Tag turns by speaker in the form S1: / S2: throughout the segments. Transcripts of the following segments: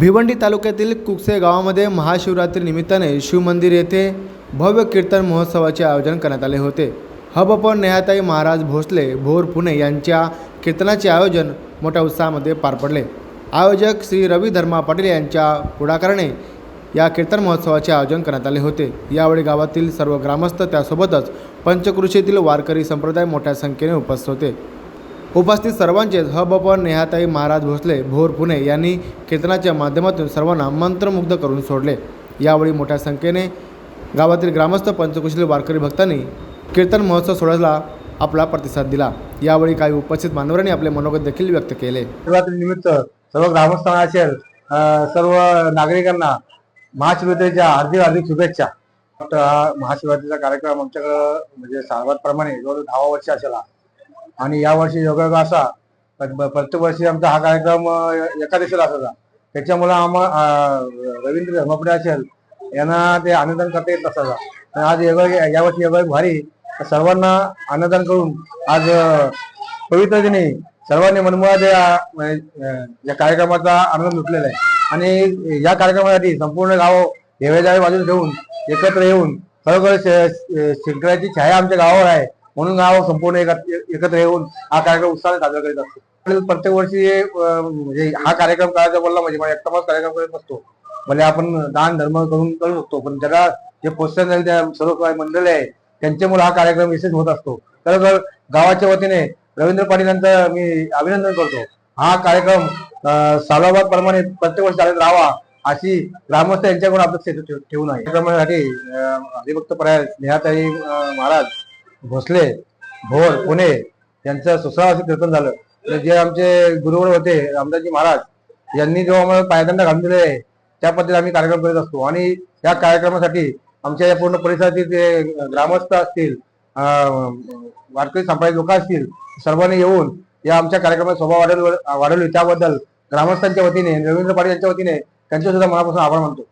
S1: भिवंडी तालुक्यातील कुकसे गावामध्ये महाशिवरात्री निमित्ताने शिवमंदिर येथे भव्य कीर्तन महोत्सवाचे आयोजन करण्यात आले होते. हबप नेहाताई महाराज भोसले भोर पुणे यांच्या कीर्तनाचे आयोजन मोठ्या उत्साहामध्ये पार पडले. आयोजक श्री रवी धर्मा पाटील यांच्या पुढाकाराने या कीर्तन महोत्सवाचे आयोजन करण्यात आले होते. यावेळी गावातील सर्व ग्रामस्थ त्यासोबतच पंचकृषीतील वारकरी संप्रदाय मोठ्या संख्येने उपस्थित होते. उपस्थित सर्वांचेच हबप नेहाताई महाराज भोसले भोर पुणे यांनी कीर्तनाच्या माध्यमातून सर्वांना मंत्रमुग्ध करून सोडले. यावेळी मोठ्या संख्येने गावातील ग्रामस्थ पंचकुशील वारकरी भक्तांनी कीर्तन महोत्सव सोहळ्याला आपला प्रतिसाद दिला. यावेळी काही उपस्थित मान्यवरांनी आपले मनोगत देखील व्यक्त केले.
S2: निमित्त सर्व ग्रामस्थांना असेल सर्व नागरिकांना महाशिवरात्रीच्या हार्दिक हार्दिक शुभेच्छा. हा महाशिवरात्रीचा कार्यक्रम आमच्याकडं म्हणजे सार्वतप्रमाणे जवळ दहा वर्ष असेल हा. आणि यावर्षी योगायोग असा प्रत्येक वर्षी आमचा हा कार्यक्रम एकादशीला असायचा. त्याच्यामुळं आम्हा रवींद्र धर्मपुरे असेल यांना ते अन्नदान करता येत नसायचा. पण आज योगायोग या वर्षी योगायोग भारी सर्वांना अन्नदान करून आज पवित्र दिनी सर्वांनी मनमुळात या म्हणजे, या कार्यक्रमाचा आनंद लुटलेला आहे. आणि या कार्यक्रमासाठी संपूर्ण गाव देवेजावे बाजूला ठेवून एकत्र येऊन खरोखर श- शंकराची छाया आमच्या गावावर आहे. म्हणून गाव संपूर्ण एकत्र येऊन हा कार्यक्रम उत्साहाने साजरा करीत असतो. प्रत्येक वर्षी म्हणजे हा कार्यक्रम करायचा बोलला म्हणजे माझ्या एकटाच कार्यक्रम करत नसतो. म्हणजे आपण दान धर्म करून करू शकतो पण त्याला जे प्रोत्साहन झाले त्या सर्व काही आहे त्यांच्यामुळे हा कार्यक्रम यशस्वी होत असतो. खरोखर गावाच्या वतीने रवींद्र पाटील यांचं मी अभिनंदन करतो. हा कार्यक्रम अं, सालाबाद प्रमाणे प्रत्येक वर्षी चालत राहावा अशी ग्रामस्थ यांच्याकडून अपेक्षा ठेवून आहे. कार्यक्रमासाठी हरिभक्त पर्याय नेहाताई महाराज भोसले भोर पुणे यांचं सुसरावासी कीर्तन झालं. तर जे आमचे गुरुवर होते रामदासजी महाराज यांनी जो आम्हाला पायदंड घालून दिले आहे त्या पद्धतीने आम्ही कार्यक्रम करत असतो. आणि या कार्यक्रमासाठी आमच्या या पूर्ण परिसरातील जे ग्रामस्थ असतील वारकरी संप्रदाय लोक असतील सर्वांनी येऊन या आमच्या कार्यक्रमात शोभा वाढवली वाढवली. त्याबद्दल ग्रामस्थांच्या वतीने रवींद्र पाटील यांच्या वतीने त्यांचे सुद्धा मनापासून आभार मानतो.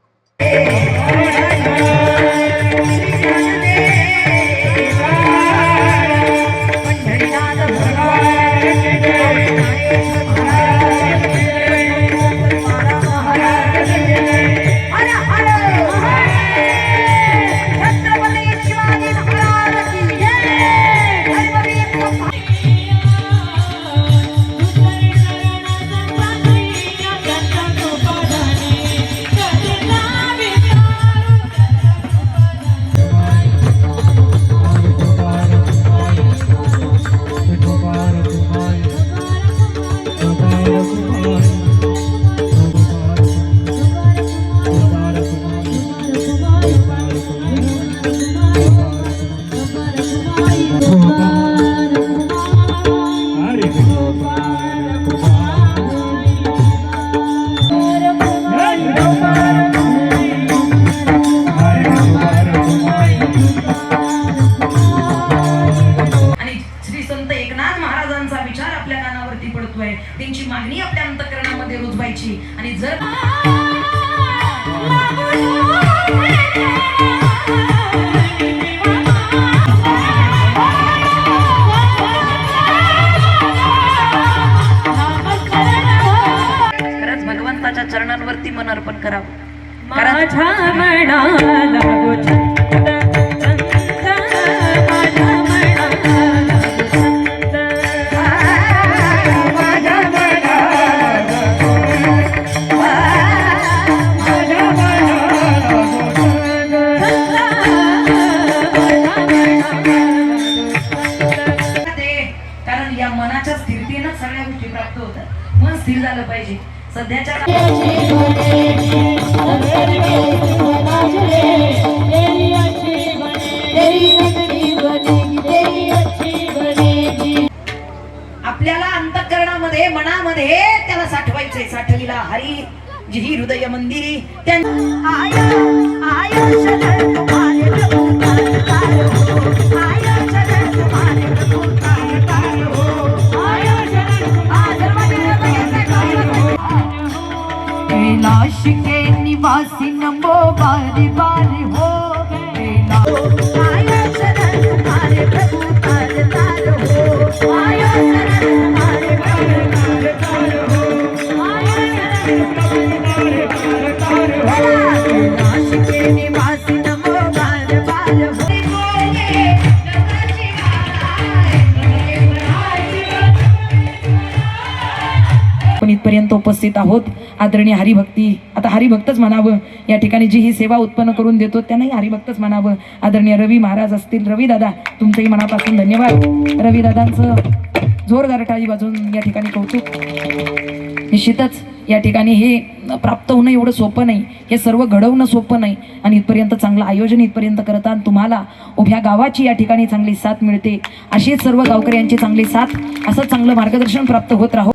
S3: आपल्या पडतोय. त्यांची मागणी आपल्या अंतकरणामध्ये रुजवायची. आणि जर खरंच भगवंताच्या चरणांवरती मन अर्पण करावं. कारण या मनाच्या स्थिरतेनं सगळ्या गोष्टी प्राप्त होतात. मन स्थिर झालं पाहिजे. सध्याच्या आपल्याला अंतकरणामध्ये मनामध्ये त्याला साठवायचंय. साठवीला हरी जी हृदय मंदिरी त्या
S4: कैलाश के निवासी नमो बारी बारी हो कैलाश निवासी नमो तुम्हारे प्रभु हो
S3: गए उपस्थित आहोत. आदरणीय हरिभक्ती आता हरिभक्तच म्हणावं. या ठिकाणी जी ही सेवा उत्पन्न करून देतो त्यांनाही हरिभक्तच म्हणावं. आदरणीय रवी महाराज असतील. रवीदादा तुमच्याही तुमचंही मनापासून धन्यवाद. रवीदादांचं जोरदार टाळी वाजून या ठिकाणी कौतुक. निश्चितच या ठिकाणी हे प्राप्त होणं एवढं सोपं नाही. हे सर्व घडवणं सोपं नाही. आणि इथपर्यंत चांगलं आयोजन इथपर्यंत करता आणि तुम्हाला उभ्या गावाची या ठिकाणी चांगली साथ मिळते. अशीच सर्व गावकऱ्यांची चांगली साथ असं चांगलं मार्गदर्शन प्राप्त होत राहो.